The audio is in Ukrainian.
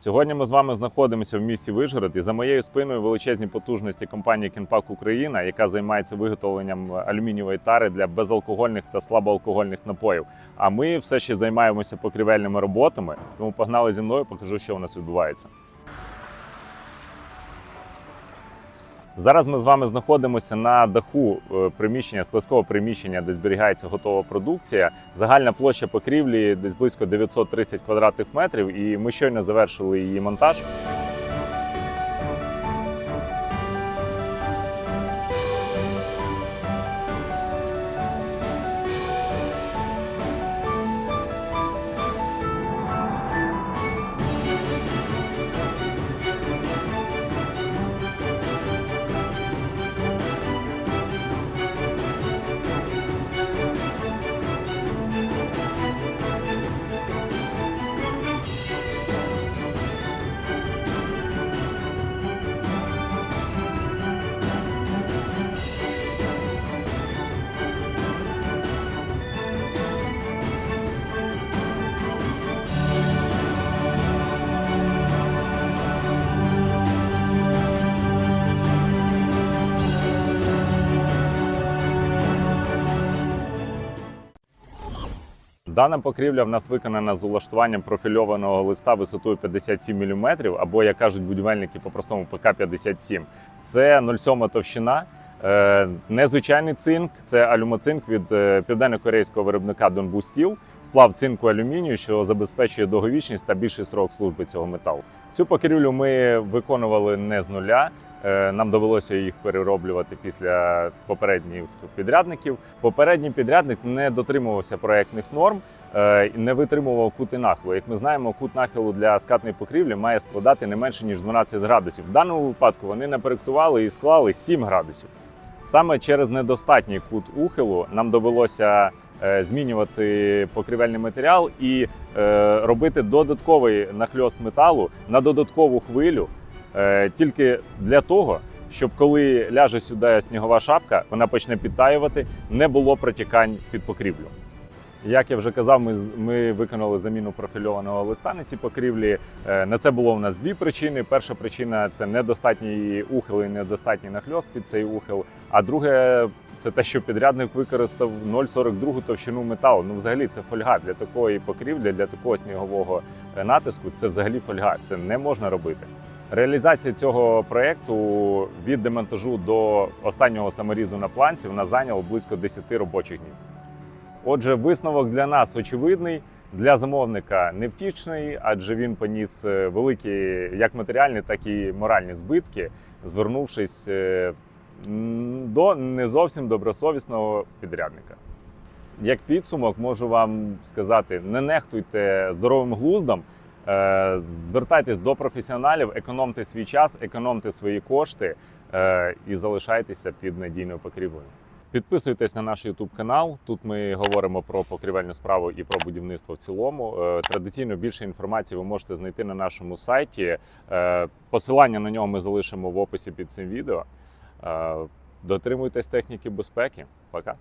Сьогодні ми з вами знаходимося в місті Вишгород і за моєю спиною величезні потужності компанії Кінпак Україна, яка займається виготовленням алюмінієвої тари для безалкогольних та слабоалкогольних напоїв. А ми все ще займаємося покрівельними роботами. Тому погнали зі мною, покажу, що у нас відбувається. Зараз ми з вами знаходимося на даху е, приміщення, складського приміщення, де зберігається готова продукція. Загальна площа покрівлі десь близько 930 квадратних метрів, і ми щойно завершили її монтаж. Дана покрівля в нас виконана з улаштуванням профільованого листа висотою 57 мм, або, як кажуть будівельники по-простому, ПК-57. Це 0,7 товщина. Е, Незвичайний цинк, це алюмоцинк від е, південно-корейського виробника Donbu Steel, сплав цинку алюмінію, що забезпечує довговічність та більший срок служби цього металу. Цю покрівлю ми виконували не з нуля. Е, Нам довелося їх перероблювати після попередніх підрядників. Попередній підрядник не дотримувався проектних норм е, і не витримував кути нахилу. Як ми знаємо, кут нахилу для скатної покрівлі має складати не менше ніж 12 градусів. В даному випадку вони напроектували і склали 7 градусів. Саме через недостатній кут ухилу нам довелося змінювати покрівельний матеріал і е, робити додатковий нахльост металу на додаткову хвилю, е, тільки для того, щоб коли ляже сюди снігова шапка, вона почне підтаювати, не було протікань під покрівлю. Як я вже казав, ми, ми виконали заміну профільованого листа на цій покрівлі. Е, На це було у нас дві причини. Перша причина це недостатній ухил і недостатній нахльост під цей ухил. А друге, це те, що підрядник використав 0,42 товщину металу. Ну, взагалі, це фольга для такої покрівлі, для такого снігового е, натиску. Це взагалі фольга. Це не можна робити. Реалізація цього проекту від демонтажу до останнього саморізу на планці вона зайняла близько 10 робочих днів. Отже, висновок для нас очевидний, для замовника невтішний, адже він поніс е, великі як матеріальні, так і моральні збитки, звернувшись е, до не зовсім добросовісного підрядника. Як підсумок, можу вам сказати: не нехтуйте здоровим глуздом, е, звертайтесь до професіоналів, економте свій час, економте свої кошти і залишайтеся під надійною покрівлею. Підписуйтесь на наш YouTube канал. Тут ми говоримо про покрівельну справу і про будівництво в цілому. Е, Традиційно більше інформації ви можете знайти на нашому сайті. Е, Посилання на нього ми залишимо в описі під цим відео. Е, Дотримуйтесь техніки безпеки. Пока.